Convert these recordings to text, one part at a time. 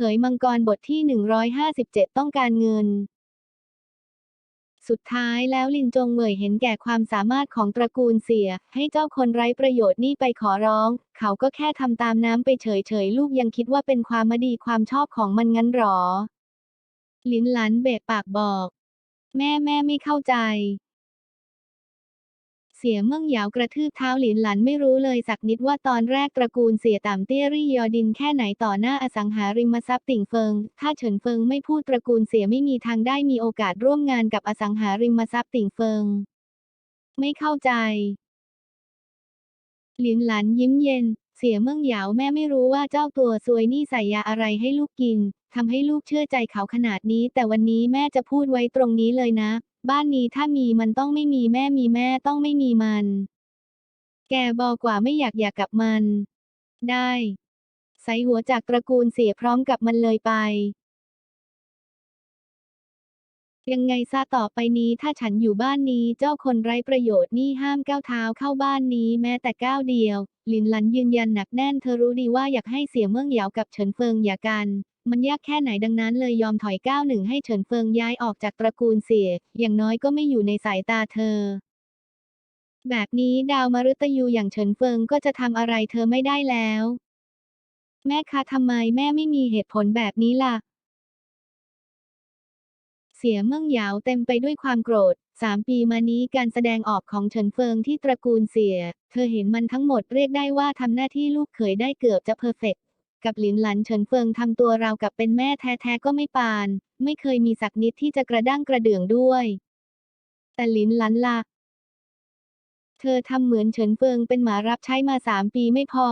ขยมังกรบทที่ 157 ต้องการเงิน สุดท้ายแล้วลินจงเหมยเห็นแก่ความสามารถของตระกูลเสีย ให้เจ้าคนไร้ประโยชน์นี่ไปขอร้อง เขาก็แค่ทำตามน้ำไปเฉยๆ ลูกยังคิดว่าเป็นความมดีความชอบของมันงั้นหรอ ลินหลันเบะปากบอก แม่แม่ไม่เข้าใจ เสียเมื่องเหยาวกระทืบเท้าหลินหลันไม่รู้เลยสักนิดว่าตอนแรกตระกูลเสียต่ำเตี้ยรี่ยอดินแค่ไหนต่อหน้าอสังหาริมทรัพย์ติ่งเฟิง ถ้าเฉินเฟิงไม่พูดตระกูลเสียไม่มีทางได้มีโอกาสร่วมงานกับอสังหาริมทรัพย์ติ่งเฟิง ไม่เข้าใจ หลินหลันยิ้มเย็น เสียเมื่องเหยาวแม่ไม่รู้ว่าเจ้าตัวซวยนี่ใส่ยาอะไรให้ลูกกินทำให้ลูกเชื่อใจเขาขนาดนี้ แต่วันนี้แม่จะพูดไว้ตรงนี้เลยนะ บ้านนี้ถ้ามีมันต้องไม่มีแม่มีแม่ต้องไม่มีมัน แกบอกว่าไม่อยากอยากกับมัน ได้ ใส่หัวจากตระกูลเสียพร้อมกับมันเลยไป ยังไงซะต่อไปนี้ถ้าฉันอยู่บ้านนี้เจ้าคนไร้ประโยชน์นี่ห้ามก้าวเท้าเข้าบ้านนี้แม้แต่ก้าวเดียว หลินหลันยืนยันหนักแน่นเธอรู้ดีว่าอยากให้เสียเมืองเหยาวกับเฉินเฟิงหย่ากัน มันยากแค่ไหนดังนั้นเลยยอมถอยก้าวหนึ่งให้เฉินเฟิงย้ายออกจากตระกูลเสียอย่างน้อยก็ไม่อยู่ในสายตาเธอ แบบนี้ดาวมฤตยูอย่างเฉินเฟิงก็จะทำอะไรเธอไม่ได้แล้ว แม่คะทำไมแม่ไม่มีเหตุผลแบบนี้ล่ะ เสียเมืองหยาวเต็มไปด้วยความโกรธสามปีมานี้การแสดงออกของเฉินเฟิงที่ตระกูลเสีย เธอเห็นมันทั้งหมดเรียกได้ว่าทำหน้าที่ลูกเขยได้เกือบจะเพอร์เฟกต์กับหลินหลันเฉินเฟิงทำตัวราวกับเป็นแม่แท้ๆก็ไม่ปาน ไม่เคยมีสักนิดที่จะกระด้างกระเดื่องด้วย แต่หลินหลันล่ะเธอทำเหมือนเฉินเฟิงเป็นหมารับใช้มาสามปีไม่พอ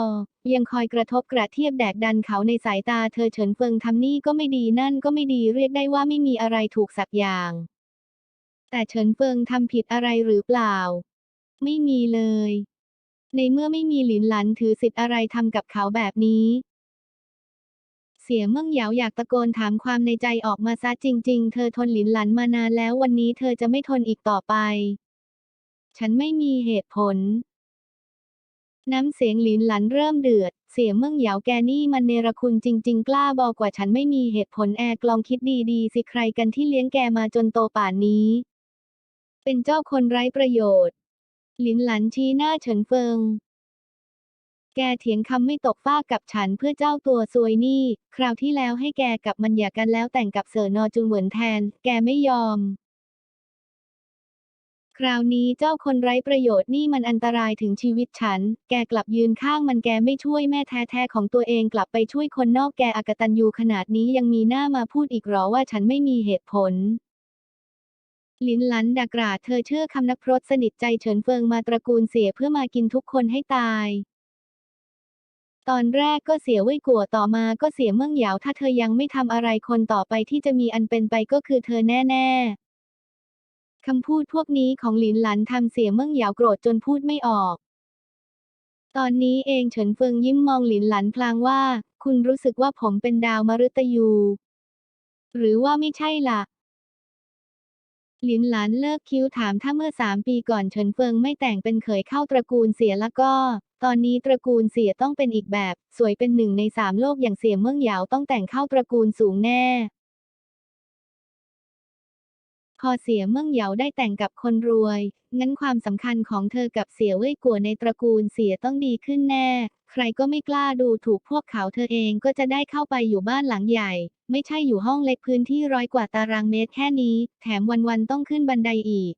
ยังคอยกระทบกระเทียบแดกดันเขาในสายตาเธอเฉินเฟิงทำนี่ก็ไม่ดีนั่นก็ไม่ดีเรียกได้ว่าไม่มีอะไรถูกสักอย่าง แต่เฉินเฟิงทำผิดอะไรหรือเปล่า ไม่มีเลย ในเมื่อไม่มีหลินหลันถือสิทธิ์อะไรทำกับเขาแบบนี้เสียเมื่องเหยาอยากตะโกนถามความในใจออกมาซะจริง ๆ เธอทนหลินหลันมานานแล้ววันนี้เธอจะไม่ทนอีกต่อไป ฉันไม่มีเหตุผล น้ำเสียงหลินหลันเริ่มเดือด เสียเมื่องเหยาแกนี่มันเนรคุณจริง ๆ กล้าบอกกว่าฉันไม่มีเหตุผลแอร์กลองคิดดีๆ สิใครกันที่เลี้ยงแกมาจนโตป่านนี้ เป็นเจ้าคนไร้ประโยชน์ หลินหลันชี้หน้าเฉินเฟิง แกเถียงคำไม่ตกฟากกับฉันเพื่อเจ้าตัวซวยนี่ คราวที่แล้วให้แกกับมันหย่ากันแล้วแต่งกับเสอนอจุนเหวินแทน แกไม่ยอม คราวนี้เจ้าคนไร้ประโยชน์นี่มันอันตรายถึงชีวิตฉัน แกกลับยืนข้างมันแกไม่ช่วยแม่แท้ๆของตัวเองกลับไปช่วยคนนอกแกอากตันยูขนาดนี้ยังมีหน้ามาพูดอีกหรอว่าฉันไม่มีเหตุผลลินหลันดักราเธอเชื่อคำนักพรตสนิทใจเฉินเฟิงมาตระกูลเสียเพื่อมากินทุกคนให้ตายตอนแรกก็เสียเว่ยกัวต่อมาก็เสียเมืองเหยาวถ้าเธอยังไม่ทำอะไรคนต่อไปที่จะมีอันเป็นไปก็คือเธอแน่ ๆ คำพูดพวกนี้ของหลินหลันทำเสียเมืองเหยาวโกรธจนพูดไม่ออก ตอนนี้เองเฉินเฟิงยิ้มมองหลินหลันพลางว่า คุณรู้สึกว่าผมเป็นดาวมฤตยู หรือว่าไม่ใช่ล่ะ หลินหลานเลิกคิ้วถามถ้าเมื่อสามปีก่อนเฉินเฟิงไม่แต่งเป็นเขยเข้าตระกูลเสียแล้วก็ ตอนนี้ตระกูลเสียต้องเป็นอีกแบบ สวยเป็นหนึ่งในสามโลกอย่างเสียเมืองเหยาวต้องแต่งเข้าตระกูลสูงแน่ พอเสียเมืองเหยาได้แต่งกับคนรวย งั้นความสำคัญของเธอกับเสียเว่ยกัวในตระกูลเสียต้องดีขึ้นแน่ ใครก็ไม่กล้าดูถูกพวกเขาเธอเองก็จะได้เข้าไปอยู่บ้านหลังใหญ่ ไม่ใช่อยู่ห้องเล็กพื้นที่ร้อยกว่าตารางเมตรแค่นี้ แถมวันๆต้องขึ้นบันไดอีก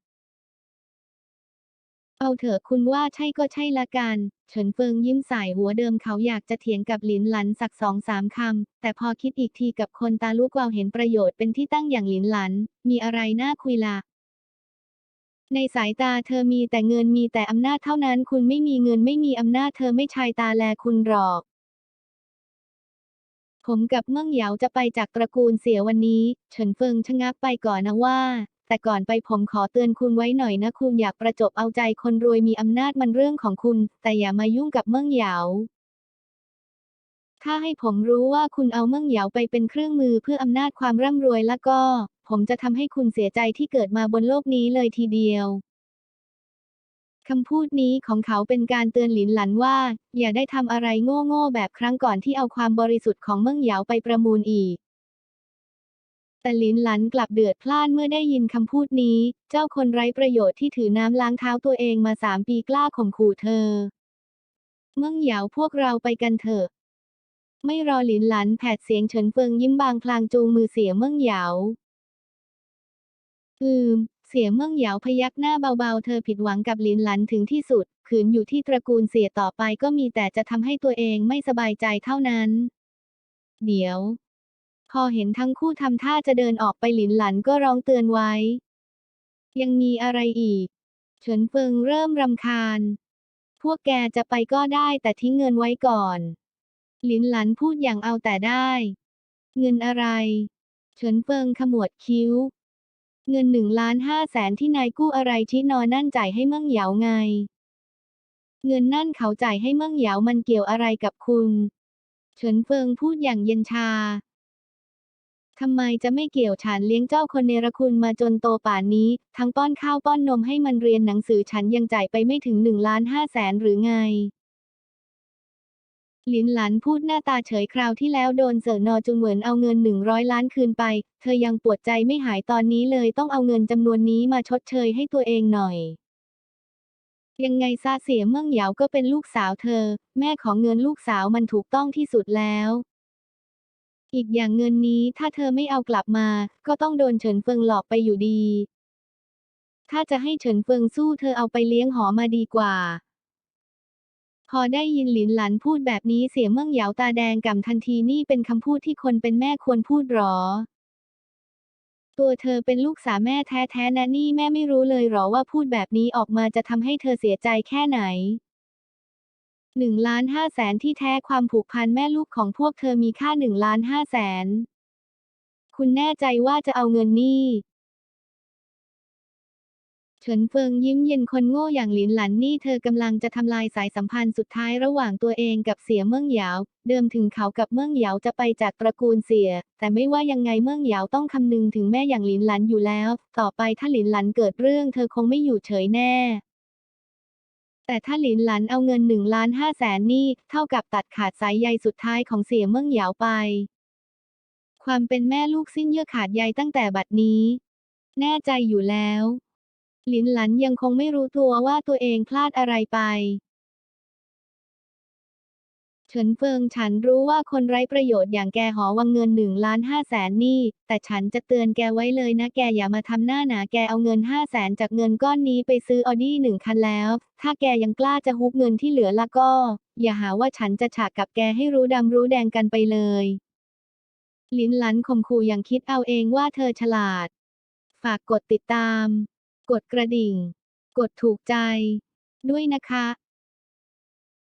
เอาเถอะคุณว่าใช่ก็ใช่ละกัน เฉินเฟิงยิ้มใส่หัวเดิมเขาอยากจะเถียงกับหลินหลันสักสองสามคำ แต่พอคิดอีกทีกับคนตาลูกวาวเห็นประโยชน์เป็นที่ตั้งอย่างหลินหลัน มีอะไรน่าคุยละในสายตาเธอมีแต่เงินมีแต่อำนาจเท่านั้น คุณไม่มีเงินไม่มีอำนาจเธอไม่ชายตาแลคุณหรอก ผมกับเมืองเหยาจะไปจากตระกูลเสียวันนี้ เฉินเฟิงชะงักไปก่อนนะว่า แต่ก่อนไปผมขอเตือนคุณไว้หน่อยนะคุณอยากประจบเอาใจคนรวยมีอำนาจมันเรื่องของคุณ แต่อย่ามายุ่งกับเมืองเหยาถ้าให้ผมรู้ว่าคุณเอาเมืองเหยาไปเป็นเครื่องมือเพื่ออำนาจความร่ำรวยแล้วก็ ผมจะทำให้คุณเสียใจที่เกิดมาบนโลกนี้เลยทีเดียวคำพูดนี้ของเขาเป็นการเตือนหลินหลันว่า อย่าได้ทำอะไรโง่ๆแบบครั้งก่อนที่เอาความบริสุทธิ์ของเมืองเหยาไปประมูลอีก แต่ลินหลันกลับเดือดพล่านเมื่อได้ยินคำพูดนี้ เจ้าคนไร้ประโยชน์ที่ถือน้ำล้างเท้าตัวเองมาสามปีกล้าข่มขู่เธอ เมืองเหยาพวกเราไปกันเถอะ ไม่รอหลินหลันแผดเสียงเฉินเฟิงยิ้มบางพลางจูงมือเสียเมืองเหยา อืม เสียเมืองเหยาพยักหน้าเบาๆ เธอผิดหวังกับหลินหลันถึงที่สุด ขืนอยู่ที่ตระกูลเสียต่อไปก็มีแต่จะทำให้ตัวเองไม่สบายใจเท่านั้น เดี๋ยว พอเห็นทั้งคู่ทำท่าจะเดินออกไปหลินหลันก็ร้องเตือนไว้ ยังมีอะไรอีก เฉินเฟิงเริ่มรำคาญ พวกแกจะไปก็ได้แต่ทิ้งเงินไว้ก่อน หลินหลันพูดอย่างเอาแต่ได้ เงินอะไร เฉินเฟิงขมวดคิ้ว เงินหนึ่งล้านห้าแสนที่นายกู้อะไรที่นอนนั่นจ่ายให้เมืองเหยาไง เงินนั่นเขาจ่ายให้เมืองเหยามันเกี่ยวอะไรกับคุณ เฉินเฟิงพูดอย่างเย็นชา ทำไมจะไม่เกี่ยวฉันเลี้ยงเจ้าคนเนรคุณมาจนโตป่านนี้ ทั้งป้อนข้าวป้อนนมให้มันเรียนหนังสือฉันยังจ่ายไปไม่ถึงหนึ่งล้านห้าแสนหรือไง หลินหลันพูดหน้าตาเฉยคราวที่แล้วโดนเสิร์นอจุนเหวินเอาเงินหนึ่งร้อยล้านคืนไป เธอยังปวดใจไม่หายตอนนี้เลยต้องเอาเงินจำนวนนี้มาชดเชยให้ตัวเองหน่อยยังไงซาเสียเมืองเหยาก็เป็นลูกสาวเธอ แม่ของเงินลูกสาวมันถูกต้องที่สุดแล้ว อีกอย่างเงินนี้ถ้าเธอไม่เอากลับมา ก็ต้องโดนเฉินเฟิงหลอกไปอยู่ดี ถ้าจะให้เฉินเฟิงสู้เธอเอาไปเลี้ยงหอมาดีกว่า พอได้ยินหลินหลันพูดแบบนี้เสียเมืองเหยาตาแดงก่ำทันทีนี่เป็นคำพูดที่คนเป็นแม่ควรพูดหรอ ตัวเธอเป็นลูกสาวแม่แท้ๆนะนี่แม่ไม่รู้เลยหรอว่าพูดแบบนี้ออกมาจะทำให้เธอเสียใจแค่ไหน หนึ่งล้านห้าแสนที่แท้ความผูกพันแม่ลูกของพวกเธอมีค่าหนึ่งล้านห้าแสน คุณแน่ใจว่าจะเอาเงินนี่เฉินเฟิงยิ้มเย็นคนโง่อย่างหลินหลันนี่เธอกำลังจะทำลายสายสัมพันธ์สุดท้ายระหว่างตัวเองกับเสียเมืองเหยาเดิมถึงเขากับเมืองเหยาจะไปจากตระกูลเสียแต่ไม่ว่ายังไงเมืองเหยาต้องคำนึงถึงแม่อย่างหลินหลันอยู่แล้ว ต่อไปถ้าหลินหลันเกิดเรื่องเธอคงไม่อยู่เฉยแน่ แต่ถ้าหลินหลันเอาเงินหนึ่งล้านห้าแสนนี่ เท่ากับตัดขาดสายใยสุดท้ายของเสียเมืองเหยาไป ความเป็นแม่ลูกสิ้นเยื่อขาดใยตั้งแต่บัดนี้ แน่ใจอยู่แล้ว หลินหลันยังคงไม่รู้ตัวว่าตัวเองพลาดอะไรไป เฉินเฟิงฉันรู้ว่าคนไร้ประโยชน์อย่างแกหอวังเงินหนึ่งล้านห้าแสนนี่ แต่ฉันจะเตือนแกไว้เลยนะแกอย่ามาทำหน้าหนาแกเอาเงินห้าแสนจากเงินก้อนนี้ไปซื้อออดี้หนึ่งคันแล้ว ถ้าแกยังกล้าจะฮุบเงินที่เหลือละก็ อย่าหาว่าฉันจะฉากกับแกให้รู้ดำรู้แดงกันไปเลยลินหลันข่มขู่อย่างคิดเอาเองว่าเธอฉลาด ฝากกดติดตาม กดกระดิ่ง กดถูกใจ ด้วยนะคะ